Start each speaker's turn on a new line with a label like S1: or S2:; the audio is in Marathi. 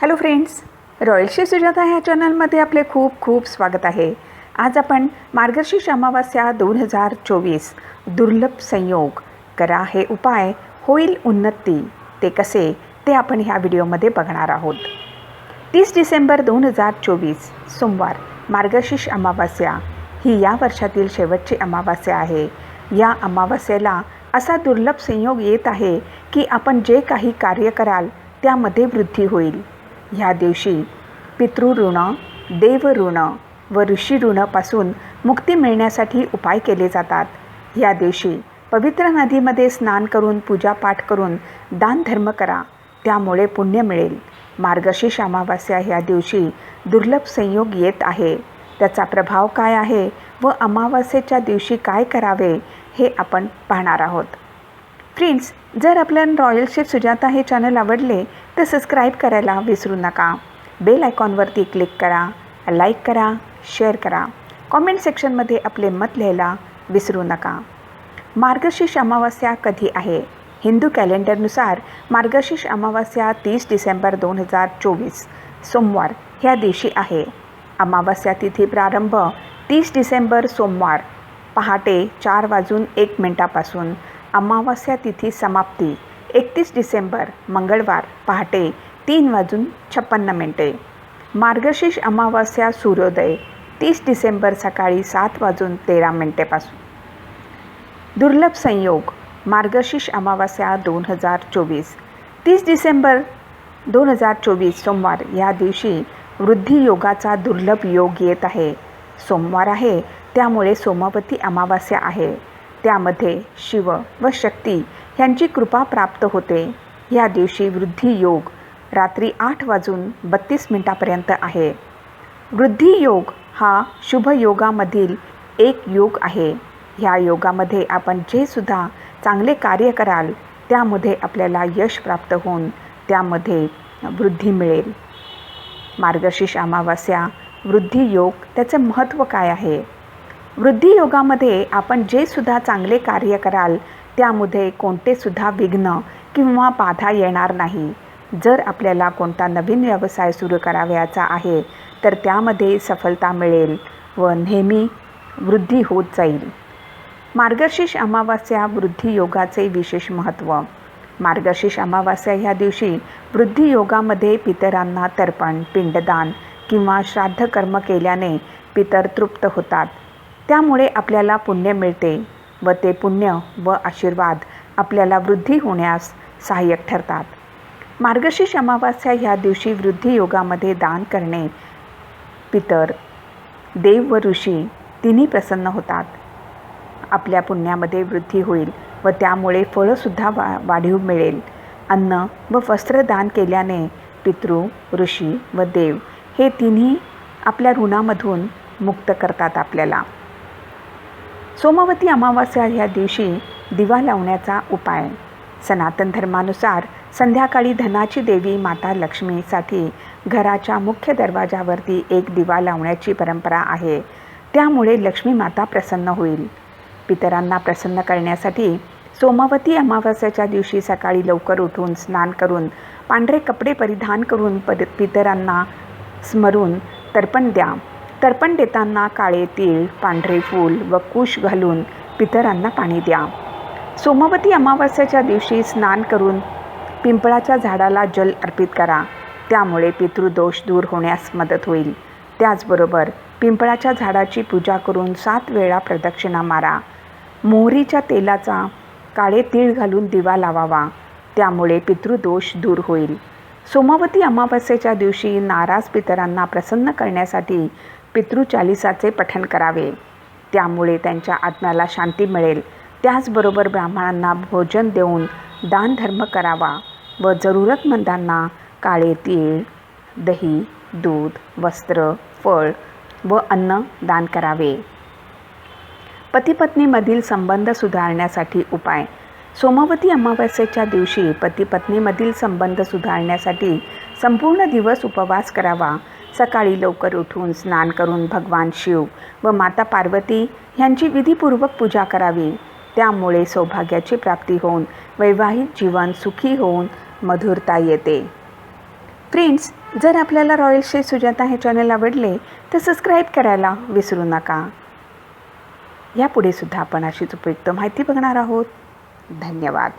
S1: हॅलो फ्रेंड्स रॉयलशी सुजाता ह्या चॅनलमध्ये आपले खूप खूप स्वागत आहे. आज आपण मार्गशीर्ष अमावास्या दोन हजार चोवीस दुर्लभ संयोग करा हे उपाय होईल उन्नती ते कसे ते आपण ह्या व्हिडिओमध्ये बघणार आहोत. तीस डिसेंबर दोन हजार चोवीस सोमवार मार्गशीर्ष अमावास्या ही या वर्षातील शेवटची अमावास्या आहे. या अमावास्येला असा दुर्लभ संयोग येत आहे की आपण जे काही कार्य कराल त्यामध्ये वृद्धी होईल. ह्या दिवशी पितृऋण देवऋण व ऋषीऋणापासून मुक्ती मिळण्यासाठी उपाय केले जातात. या दिवशी पवित्र नदीमध्ये स्नान करून पूजापाठ करून दानधर्म करा. त्यामुळे पुण्य मिळेल. मार्गशीर्ष अमावास्या ह्या दिवशी दुर्लभ संयोग येत आहे. त्याचा प्रभाव काय आहे व अमावास्येच्या दिवशी काय करावे हे आपण पाहणार आहोत. फ्रेंड्स जर आपल्याला रॉयल शेफ सुजाता हे चॅनल आवडले तर सबस्क्राईब करायला विसरू नका. बेल आयकॉनवरती क्लिक करा लाईक करा शेअर करा. कॉमेंट सेक्शनमध्ये आपले मत लिहायला विसरू नका. मार्गशीर्ष अमावस्या कधी आहे? हिंदू कॅलेंडरनुसार मार्गशीर्ष अमावास्या तीस डिसेंबर दोन हजार चोवीस सोमवार ह्या दिवशी आहे. अमावास्या तिथी प्रारंभ तीस डिसेंबर सोमवार पहाटे चार वाजून एक मिनटापासून. अमावास्या तिथी समाप्ती. एकतीस डिसेंबर मंगळवार पहाटे तीन वाजून छप्पन्न मिनटे. मार्गशीर्ष अमावास्या सूर्योदय तीस डिसेंबर सकाळी सात वाजून तेरा मिनटेपासून. दुर्लभ संयोग मार्गशीर्ष अमावास्या दोन हजार चोवीस. तीस डिसेंबर दोन हजार चोवीस सोमवार या दिवशी वृद्धी योगाचा दुर्लभ योग येत आहे. सोमवार आहे त्यामुळे सोमवती अमावास्या आहे. त्यामध्ये शिव व शक्ती ह्यांची कृपा प्राप्त होते. या दिवशी वृद्धी योग रात्री आठ वाजून बत्तीस मिनटापर्यंत आहे. वृद्धी योग हा शुभ योगामधील एक योग आहे. ह्या योगामध्ये आपण जे सुद्धा चांगले कार्य कराल त्यामध्ये आपल्याला यश प्राप्त होऊन त्यामध्ये वृद्धी मिळेल. मार्गशीर्ष अमावास्या वृद्धी योग त्याचं महत्त्व काय आहे? वृद्धियोगामध्ये आपण जे सुद्धा चांगले कार्य कराल त्यामध्ये कोणते सुद्धा विघ्न किंवा बाधा येणार नाही. जर आपल्याला कोणता नवीन व्यवसाय सुरू करावयाचा आहे तर त्यामध्ये सफलता मिळेल व नेहमी वृद्धी होत जाईल. मार्गशीर्ष अमावास्या वृद्धी योगाचे विशेष महत्त्व. मार्गशीर्ष अमावास्या ह्या दिवशी वृद्धी योगामध्ये पितरांना तर्पण पिंडदान किंवा श्राद्ध कर्म केल्याने पितर तृप्त होतात. त्यामुळे आपल्याला पुण्य मिळते व ते पुण्य व आशीर्वाद आपल्याला वृद्धी होण्यास सहाय्यक ठरतात. मार्गशीर्ष अमावास्या ह्या दिवशी वृद्धी योगामध्ये दान करणे पितर देव व ऋषी तिन्ही प्रसन्न होतात. आपल्या पुण्यामध्ये वृद्धी होईल व त्यामुळे फळंसुद्धा वा वाढीव मिळेल. अन्न व वस्त्रदान केल्याने पितृ ऋषी व देव हे तिन्ही आपल्या ऋणामधून मुक्त करतात आपल्याला. सोमवती अमावास्या ह्या दिवशी दिवा लावण्याचा उपाय. सनातन धर्मानुसार संध्याकाळी धनाची देवी माता लक्ष्मीसाठी घराच्या मुख्य दरवाजावरती एक दिवा लावण्याची परंपरा आहे. त्यामुळे लक्ष्मी माता प्रसन्न होईल. पितरांना प्रसन्न करण्यासाठी सोमवती अमावास्याच्या दिवशी सकाळी लवकर उठून स्नान करून पांढरे कपडे परिधान करून पर पितरांना स्मरून तर्पण द्या. तर्पण देताना काळे तीळ पांढरे फूल व कुश घालून पितरांना पाणी द्या. सोमवती अमावस्याच्या दिवशी स्नान करून पिंपळाच्या झाडाला जल अर्पित करा. त्यामुळे पितृदोष दूर होण्यास मदत होईल. त्याचबरोबर पिंपळाच्या झाडाची पूजा करून सात वेळा प्रदक्षिणा मारा. मोहरीच्या तेलाचा काळे तीळ घालून दिवा लावावा. त्यामुळे पितृदोष दूर होईल. सोमवती अमावस्येच्या दिवशी नाराज पितरांना प्रसन्न करण्यासाठी पितृचालिसाचे पठण करावे. त्यामुळे त्यांच्या आत्म्याला शांती मिळेल. त्याचबरोबर ब्राह्मणांना भोजन देऊन दानधर्म करावा व जरूरतमंदांना काळे तीळ दही दूध वस्त्र फळ व अन्न दान करावे. पतीपत्नीमधील संबंध सुधारण्यासाठी उपाय. सोमवती अमावस्येच्या दिवशी पतीपत्नीमधील संबंध सुधारण्यासाठी संपूर्ण दिवस उपवास करावा. सकाळी लवकर उठून स्नान करून भगवान शिव व माता पार्वती यांची विधीपूर्वक पूजा करावी. त्यामुळे सौभाग्याची प्राप्ती होऊन वैवाहिक जीवन सुखी होऊन मधुरता येते. फ्रेंड्स जर आपल्याला रॉयल श्री सुजाता हे चॅनल आवडले तर सबस्क्राईब करायला विसरू नका. यापुढे सुद्धा आपण अशीच उपयुक्त माहिती बघणार आहोत. धन्यवाद.